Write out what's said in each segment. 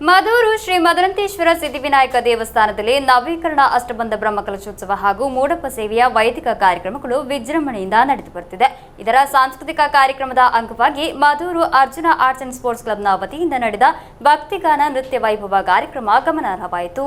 ಮಧೂರು ಶ್ರೀ ಮದರಂತೇಶ್ವರ ಸಿದ್ಧಿವಿನಾಯಕ ದೇವಸ್ಥಾನದಲ್ಲಿ ನವೀಕರಣ ಅಷ್ಟಬಂಧ ಬ್ರಹ್ಮಕಲಶೋತ್ಸವ ಹಾಗೂ ಮೂಡಪ್ಪ ಸೇವೆಯ ವೈದಿಕ ಕಾರ್ಯಕ್ರಮಗಳು ವಿಜೃಂಭಣೆಯಿಂದ ನಡೆದು ಬರುತ್ತಿದೆ. ಇದರ ಸಾಂಸ್ಕೃತಿಕ ಕಾರ್ಯಕ್ರಮದ ಅಂಗವಾಗಿ Madhur Arjuna arts and sports ಕ್ಲಬ್ನ ವತಿಯಿಂದ ನಡೆದ ಭಕ್ತಿಗಾನ ನೃತ್ಯ ವೈಭವ ಕಾರ್ಯಕ್ರಮ ಗಮನಾರ್ಹವಾಯಿತು.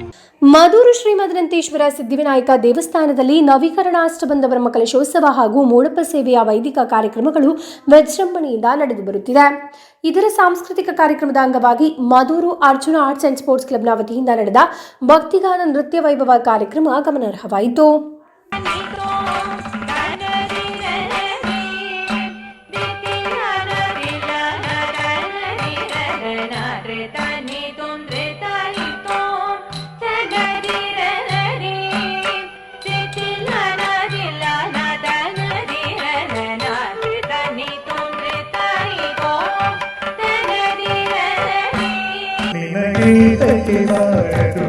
Madhur Shri Madanantheshwara Siddhivinayaka ದೇವಸ್ಥಾನದಲ್ಲಿ ನವೀಕರಣ ಅಷ್ಟಬಂಧ ಬ್ರಹ್ಮಕಲಶೋತ್ಸವ ಹಾಗೂ ಮೂಡಪ್ಪ ಸೇವೆಯ ವೈದಿಕ ಕಾರ್ಯಕ್ರಮಗಳು ವಿಜೃಂಭಣೆಯಿಂದ ನಡೆದು ಬರುತ್ತಿದೆ. ಇದರ ಸಾಂಸ್ಕೃತಿಕ ಕಾರ್ಯಕ್ರಮದ ಅಂಗವಾಗಿ Madhur Arjuna arts and sports ಕ್ಲಬ್ನ ವತಿಯಿಂದ ನಡೆದ ಭಕ್ತಿಗಾನ ನೃತ್ಯ ವೈಭವ ಕಾರ್ಯಕ್ರಮ ಗಮನಾರ್ಹವಾಯಿತು. ನಿನಗೀತಕ್ಕೆ ಬಾರದು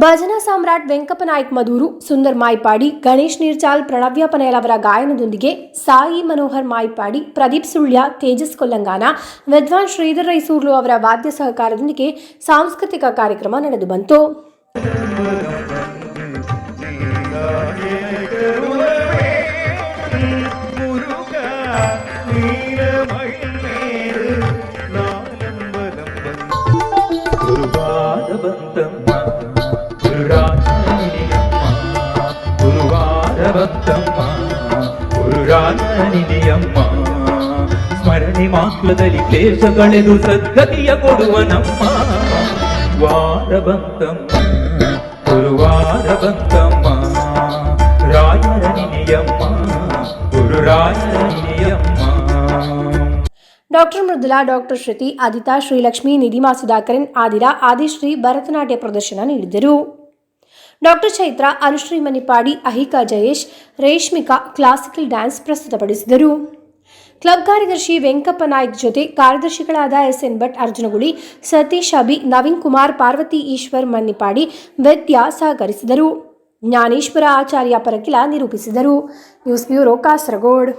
ಭಜನಾ ಸಾಮ್ರಾಟ್ ವೆಂಕಪ್ಪ ನಾಯ್ಕ ಮಧೂರು ಸುಂದರ್ ಮಾಯ್ಪಾಡಿ, ಗಣೇಶ್ ನೀರ್ಚಾಲ್, ಪ್ರಣವ್ಯ ಪನೇಲ್ ಅವರ ಗಾಯನದೊಂದಿಗೆ ಸಾಯಿ ಮನೋಹರ್ ಮಾಯ್ಪಾಡಿ, ಪ್ರದೀಪ್ ಸುಳ್ಯ, ತೇಜಸ್ ಕೊಲ್ಲಂಗಾನ, ವಿದ್ವಾನ್ ಶ್ರೀಧರ್ ರೈಸೂರ್ಲು ಅವರ ವಾದ್ಯ ಸಹಕಾರದೊಂದಿಗೆ ಸಾಂಸ್ಕೃತಿಕ ಕಾರ್ಯಕ್ರಮ ನಡೆದು ಬಂತು. ഗുരുവാദ ബന്ധമ്മ ಗುರುರಾಜನಿಯಮ್ಮ ಸ್ಮರಣೆ ಮಾಕ್ಲದಲ್ಲಿ ಕ್ಲೇಶಗಳೆದು ಸದ್ಗತಿಯ ಕೊಡುವ ನಮ್ಮ ವಾರ ಬಂತಮ್ಮ ಗುರುವಾರ ಬಂತಮ್ಮ ರಾಯರ ನಿನಿಯಮ್ಮ ಗುರುರಾಯರ ನಿನಿಯಮ್ಮ ಡಾಕ್ಟರ್ ಮೃದುಲಾ ಡಾಕ್ಟರ್ ಶ್ರುತಿ ಆದಿತಾ ಶ್ರೀಲಕ್ಷ್ಮಿ ನಿಧಿಮಾ ಸುಧಾಕರನ್ ಆದಿರ ಆದಿಶ್ರೀ ಭರತನಾಟ್ಯ ಪ್ರದರ್ಶನ ನೀಡಿದರು doctor Chaitra, Anushree Manipadi, Ahika Jayesh, Reshmika classical dance ಪ್ರಸ್ತುತಪಡಿಸಿದರು. Club ಕಾರ್ಯದರ್ಶಿ ವೆಂಕಪ್ಪ ನಾಯ್ಕ್ ಜೊತೆ ಕಾರ್ಯದರ್ಶಿಗಳಾದ ಎಸ್ ಎನ್ ಭಟ್, ಅರ್ಜುನಗುಳಿ, ಸತೀಶ್ ಅಭಿ, ನವೀನ್ ಕುಮಾರ್, ಪಾರ್ವತಿ ಈಶ್ವರ್ ಮನ್ನಿಪಾಡಿ, ವೆದ್ಯ ಸಹಕರಿಸಿದರು. ಜ್ಞಾನೇಶ್ವರ ಆಚಾರ್ಯ ಪರಕಿಲ ನಿರೂಪಿಸಿದರು. News bureau Kasaragod.